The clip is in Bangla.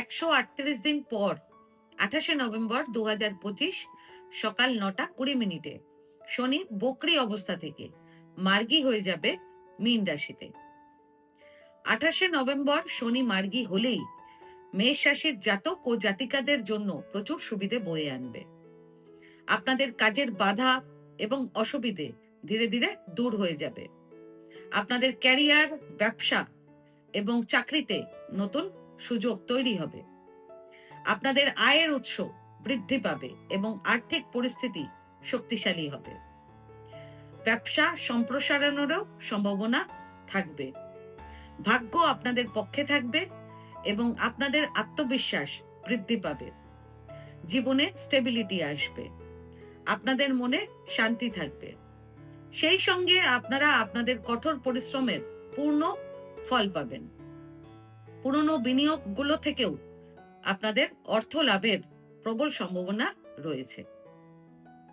একশো আটত্রিশ দিন পর, আঠাশে নভেম্বর দু হাজার পঁচিশ সকাল নটা কুড়ি মিনিটে, শনি বকরি অবস্থা থেকে, মার্গী হয়ে যাবে মীন রাশিতে। আঠাশে নভেম্বর শনি মার্গী হলেই মেষ রাশির জাতক ও জাতিকাদের জন্য প্রচুর সুবিধে বয়ে আনবে। আপনাদের কাজের বাধা এবং অসুবিধে ধীরে ধীরে দূর হয়ে যাবে। আপনাদের ক্যারিয়ার, ব্যবসা এবং চাকরিতে নতুন সুযোগ তৈরি হবে। আপনাদের আয়ের উৎস বৃদ্ধি পাবে এবং আর্থিক পরিস্থিতি শক্তিশালী হবে। ব্যবসা সম্প্রসারণেরও সম্ভাবনা থাকবে। ভাগ্য আপনাদের পক্ষে থাকবে এবং আপনাদের আত্মবিশ্বাস বৃদ্ধি পাবে। জীবনে স্টেবিলিটি আসবে। আপনাদের মনে শান্তি থাকবে। সেই সঙ্গে আপনারা আপনাদের কঠোর পরিশ্রমের পূর্ণ ফল পাবেন। পুরনো বিনিয়োগগুলো থেকেও আপনাদের অর্থ লাভের প্রবল সম্ভাবনা রয়েছে।